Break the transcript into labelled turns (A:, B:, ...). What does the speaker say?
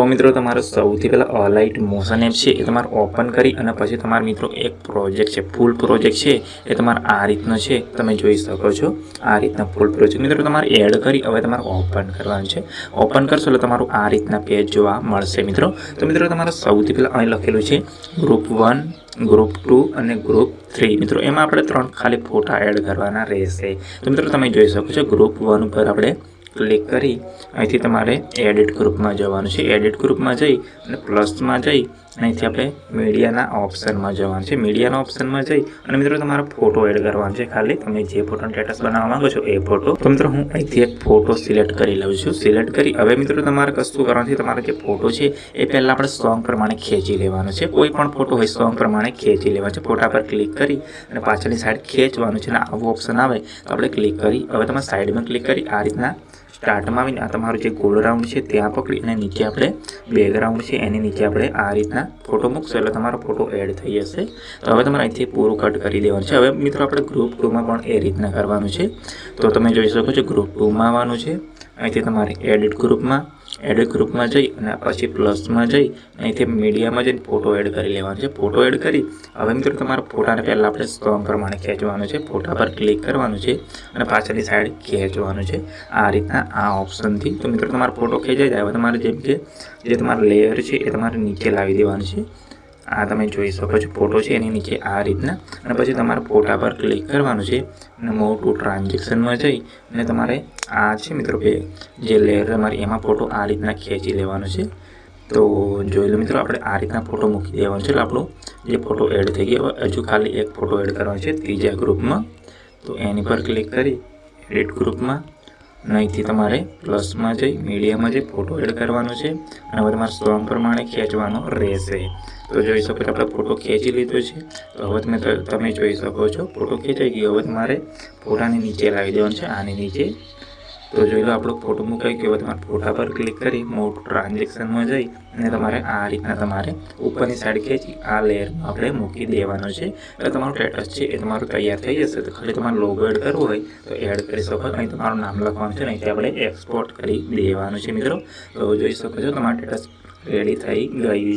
A: તો મિત્રો, તમારો સૌથી પહેલાં અલાઇટ મોશન એપ છે, એ તમારે ઓપન કરી અને પછી તમારા મિત્રો એક પ્રોજેક્ટ છે ફૂલ પ્રોજેક્ટ છે, એ તમારે આ રીતનો છે, તમે જોઈ શકો છો. આ રીતના ફૂલ પ્રોજેક્ટ મિત્રો, તમારે એડ કરી હવે તમારે ઓપન કરવાનું છે. ઓપન કરશો એટલે તમારું આ રીતના પેજ જોવા મળશે, મિત્રો. તો મિત્રો, તમારે સૌથી પહેલાં અહીં લખેલું છે ગ્રુપ વન ગ્રુપ ટુ અને ગ્રુપ થ્રી મિત્રો, એમાં આપણે ત્રણ ખાલી ફોટા એડ કરવાના રહેશે. તો મિત્રો, તમે જોઈ શકો છો ગ્રુપ વન ઉપર આપણે ક્લિક કરી અહીંથી તમારે એડિટ ગ્રુપમાં જવાનું છે. એડિટ ગ્રુપમાં જઈ અને પ્લસમાં જઈ અહીંથી આપણે મીડિયાના ઓપ્શનમાં જવાનું છે. મીડિયાના ઓપ્શનમાં જઈ અને મિત્રો તમારો ફોટો એડ કરવાનો છે. ખાલી તમે જે ફોટોનો સ્ટેટસ બનાવવા માંગો છો એ ફોટો તો મિત્રો હું અહીંથી એક ફોટો સિલેક્ટ કરી લઉં છું. સિલેક્ટ કરી હવે મિત્રો તમારે કશું કરવાનું છે તમારો જે ફોટો છે એ પહેલાં આપણે સોંગ પ્રમાણે ખેંચી લેવાનો છે. કોઈ પણ ફોટો હોય સોંગ પ્રમાણે ખેંચી લેવાનો છે. ફોટા પર ક્લિક કરી અને પાછળની સાઈડ ખેંચવાનું છે અને આવું ઓપ્શન આવે તો આપણે ક્લિક કરી. હવે તમે સાઈડમાં ક્લિક કરી આ રીતના સ્ટાર્ટમાં આવીને આ તમારું જે ગોળ રાઉન્ડ છે ત્યાં પકડી અને નીચે આપણે બેકગ્રાઉન્ડ છે એની નીચે આપણે આ રીતના ફોટો મૂકશું એટલે તમારો ફોટો એડ થઈ જશે. તો હવે તમારે અહીંથી પૂરું કટ કરી દેવાનું છે. હવે મિત્રો આપણે ગ્રુપ ટુમાં પણ એ રીતના કરવાનું છે. તો તમે જોઈ શકો છો ગ્રુપ ટુમાં આવવાનું છે. અહીંથી તમારે એડિટ ગ્રુપમાં એડિટ ગ્રુપમાં જઈ અને પછી પ્લસમાં જઈ અહીંથી મીડિયામાં જઈને ફોટો એડ કરી લેવાનો છે. ફોટો એડ કરી, હવે મિત્રો તમારા ફોટાને પહેલાં આપણે સ્ટ્રોંગ પ્રમાણે ખેંચવાનું છે. ફોટા પર ક્લિક કરવાનું છે અને પાછળની સાઈડ ખેંચવાનું છે. આ રીતના આ ઓપ્શનથી તો મિત્રો તમારો ફોટો ખેંચાઈ જાય. હવે તમારે જેમ કે જે તમારું લેયર છે એ તમારે નીચે લાવી દેવાનું છે. આ તમે જોઈ શકો છો ફોટો છે એની નીચે આ રીતના. અને પછી તમારે ફોટા પર ક્લિક કરવાનું છે અને મોટું ટ્રાન્ઝેક્શનમાં જઈ અને તમારે આ છે મિત્રો કે જે લેયર તમારે એમાં ફોટો આ રીતના ખેંચી લેવાનો છે. તો જોઈ લો મિત્રો, આપણે આ રીતના ફોટો મૂકી દેવાનો છે આપણો જે ફોટો એડ થઈ ગયો હજુ ખાલી એક ફોટો એડ કરવાનો છે ત્રીજા ગ્રુપમાં તો એની પર ક્લિક કરી એડિટ ગ્રુપમાં અહીંથી તમારે પ્લસમાં જઈ મીડિયામાં જઈ ફોટો એડ કરવાનો છે અને હવે તમારે સ્ટ્રોંગ પ્રમાણે ખેંચવાનો રહેશે. તો જોઈ શકો છો, આપણે ફોટો ખેંચી લીધો છે. તો હવે તમે તમે જોઈ શકો છો ફોટો ખેંચાઈ ગયો. હવે તમારે ફોટાની નીચે લાવી દેવાનો છે, આની નીચે તો જોઈ લો, આપણો ફોટો મૂકાઈ ગયો તમારા ફોટા પર ક્લિક કરી, મોટું ટ્રાન્ઝેક્શનમાં જઈ અને તમારે આ રીતના તમારે ઉપરની સાઈડ ખેંચી, આ લેયરમાં આપણે મૂકી દેવાનો છે. એટલે તમારું સ્ટેટસ છે એ તમારું તૈયાર થઈ જશે. તો ખાલી તમારે લોગો એડ કરવો હોય, તો એડ કરી શકો. અહીં તમારું નામ લખવાનું છે અહીંથી આપણે એક્સપોર્ટ કરી દેવાનું છે મિત્રો. તો જોઈ શકો છો, તમારું સ્ટેટસ રેડી થઈ ગયું છે.